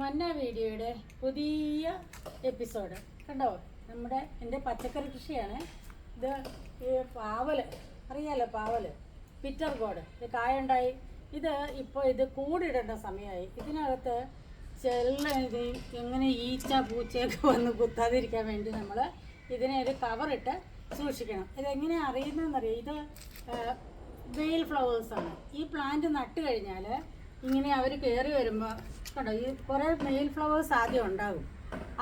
മന്ന വീഡിയോയുടെ പുതിയ എപ്പിസോഡ്. കണ്ടോ? നമ്മുടെ എന്റെ പച്ചക്കറി കൃഷിയാണ്. ഇത് ഈ പാവൽ. അറിയാലോ പാവൽ? പിറ്റർ ഗോഡ് ഇത് കായുണ്ടായി. ഇത് ഇപ്പോൾ ഇത് കൂടിടേണ്ട സമയമായി. ഇതിനകത്ത് ചെല്ല എങ്ങനെ ഈച്ച പൂച്ചയൊക്കെ വന്ന് കുത്താതിരിക്കാൻ വേണ്ടി നമ്മൾ ഇതിനെ ഒരു കവറിട്ട് സൂക്ഷിക്കണം. ഇതെങ്ങനെ അറിയുന്നതെന്നറിയാം? ഇത് വെയിൽ ഫ്ലവേഴ്സാണ് ഈ പ്ലാന്റ് നട്ട് കഴിഞ്ഞാൽ ഇങ്ങനെ അവർ കയറി വരുമ്പോൾ കേട്ടോ ഈ കുറേ മെയിൽ ഫ്ലവേഴ്സ് ആദ്യം ഉണ്ടാകും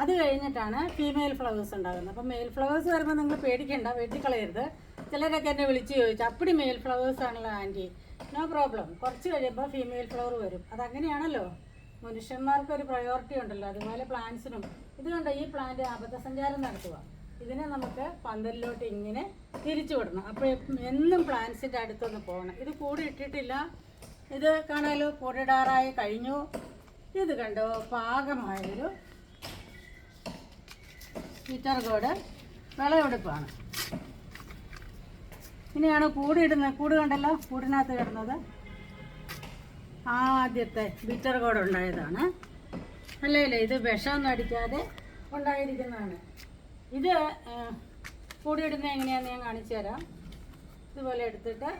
അത് കഴിഞ്ഞിട്ടാണ് ഫീമെയിൽ ഫ്ലവേഴ്സ് ഉണ്ടാകുന്നത്. അപ്പം മെയിൽ ഫ്ലവേഴ്സ് വരുമ്പോൾ നിങ്ങൾ പേടിക്കേണ്ട വെട്ടിക്കളയരുത്. ചിലരൊക്കെ എന്നെ വിളിച്ച് ചോദിച്ചു അപ്പടി മെയിൽ ഫ്ലവേഴ്സ് ആണല്ലോ ആന്റി നോ പ്രോബ്ലം കുറച്ച് കഴിയുമ്പോൾ ഫീമെയിൽ ഫ്ലവർ വരും. അതങ്ങനെയാണല്ലോ. മനുഷ്യന്മാർക്ക് ഒരു പ്രയോറിറ്റി ഉണ്ടല്ലോ അതുപോലെ പ്ലാന്റ്സിനും ഇതുകൊണ്ട് കണ്ടോ ഈ പ്ലാന്റ് അബദ്ധസഞ്ചാരം നടത്തുക ഇതിനെ നമുക്ക് പന്തലിലോട്ട് ഇങ്ങനെ തിരിച്ചു വിടണം. അപ്പോൾ എന്നും പ്ലാന്റ്സിന്റെ അടുത്തൊന്ന് പോകണം. ഇത് കൂടി ഇട്ടിട്ടില്ല. ഇത് കാണാലോ പൊടിടാറായി കഴിഞ്ഞു. ഇത് കണ്ടോ പാകമായൊരു മീറ്റർ കോഡ് വിളവെടുപ്പാണ്. ഇനിയാണ് കൂടിയിടുന്നത്. കൂട് കണ്ടല്ലോ കൂടിനകത്ത് കിടന്നത്. ആദ്യത്തെ ബിറ്റർ കോഡ് ഉണ്ടായതാണ്. അല്ലേ ഇല്ല ഇത് വിഷമൊന്നും അടിക്കാതെ ഉണ്ടായിരിക്കുന്നതാണ്. ഇത് കൂടിയിടുന്നത് എങ്ങനെയാണെന്ന് ഞാൻ കാണിച്ചു തരാം. ഇതുപോലെ എടുത്തിട്ട്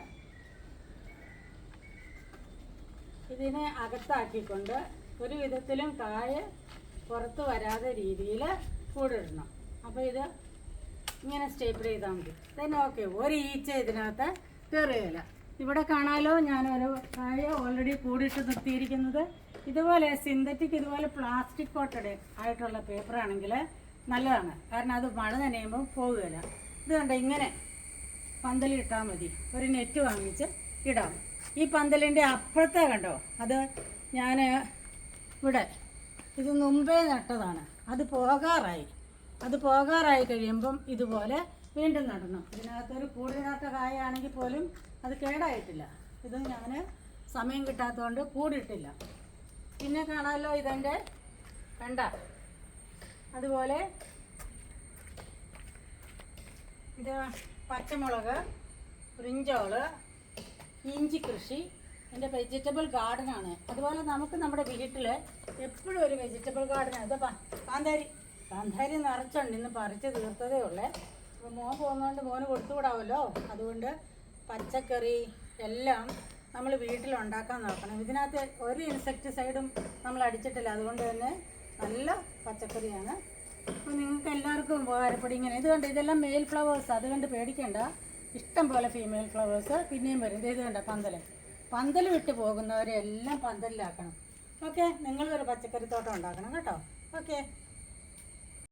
ഇതിനെ അകത്താക്കിക്കൊണ്ട് ഒരു വിധത്തിലും കായ പുറത്ത് വരാതെ രീതിയിൽ കൂടിടണം. അപ്പോൾ ഇത് ഇങ്ങനെ സ്റ്റേപ്പിൾ ചെയ്താൽ മതി. തന്നെ ഓക്കെ ഒരു ഈച്ച ഇതിനകത്ത് കയറുകയില്ല ഇവിടെ കാണാലോ? ഞാനൊരു കായ ഓൾറെഡി കൂടിയിട്ട് നിർത്തിയിരിക്കുന്നത്. ഇതുപോലെ സിന്തറ്റിക് ഇതുപോലെ പ്ലാസ്റ്റിക് കോട്ടഡ് ആയിട്ടുള്ള പേപ്പർ ആണെങ്കിൽ നല്ലതാണ്. കാരണം അത് മഴ നനയുമ്പോൾ പോകുകയില്ല ഇത് കണ്ടോ? ഇങ്ങനെ പന്തലിട്ടാൽ മതി. ഒരു നെറ്റ് വാങ്ങിച്ച് ഇടാം. ഈ പന്തലിന്റെ അപ്പുറത്തെ കണ്ടോ? അത് ഞാൻ ഇവിടെ ഇത് മുമ്പേ നട്ടതാണ്. അത് പോകാറായി. അത് പോകാറായി കഴിയുമ്പം ഇതുപോലെ വീണ്ടും നടണം. ഇതിനകത്തൊരു കൂടിടാത്ത കായാണെങ്കിൽ പോലും അത് കേടായിട്ടില്ല. ഇത് ഞാൻ സമയം കിട്ടാത്തതുകൊണ്ട് കൂടിയിട്ടില്ല പിന്നെ കാണാമല്ലോ ഇതെന്റെ കണ്ട? അതുപോലെ ഇത് പച്ചമുളക് ബ്രിഞ്ചോൾ ഇഞ്ചി കൃഷി എന്റെ വെജിറ്റബിൾ ഗാർഡനാണ് അതുപോലെ നമുക്ക് നമ്മുടെ വീട്ടിൽ എപ്പോഴും ഒരു വെജിറ്റബിൾ ഗാർഡനാണ് ഇത് പ- കാന്താരി. കാന്താരി നിറച്ചുണ്ട് ഇന്ന് പറിച്ച് തീർത്തതേ ഉള്ളേ. അപ്പോൾ മോൻ പോകുന്നതുകൊണ്ട് മോന് കൊടുത്തുവിടാമല്ലോ അതുകൊണ്ട് പച്ചക്കറി എല്ലാം നമ്മൾ വീട്ടിൽ ഉണ്ടാക്കാൻ നോക്കണം. ഇതിനകത്ത് ഒരു ഇൻസെക്ടിസൈഡും നമ്മൾ അടിച്ചിട്ടില്ല. അതുകൊണ്ട് തന്നെ നല്ല പച്ചക്കറിയാണ്. അപ്പോൾ നിങ്ങൾക്ക് എല്ലാവർക്കും ഉപകാരപ്പെടും ഇങ്ങനെ. ഇത് കണ്ട് ഇതെല്ലാം മെയിൽ ഫ്ലവേഴ്സ് അതുകൊണ്ട് കണ്ട് പേടിക്കണ്ട. ഇഷ്ടം പോലെ ഫീമെയിൽ ഫ്ലവേഴ്സ് പിന്നെയും വരും. ഇത് കണ്ട പന്തൽ പന്തൽ വിട്ട് പോകുന്നവരെ എല്ലാം പന്തലിലാക്കണം. ഓക്കെ? നിങ്ങളൊരു പച്ചക്കറി തോട്ടം ഉണ്ടാക്കണം കേട്ടോ. ഓക്കെ?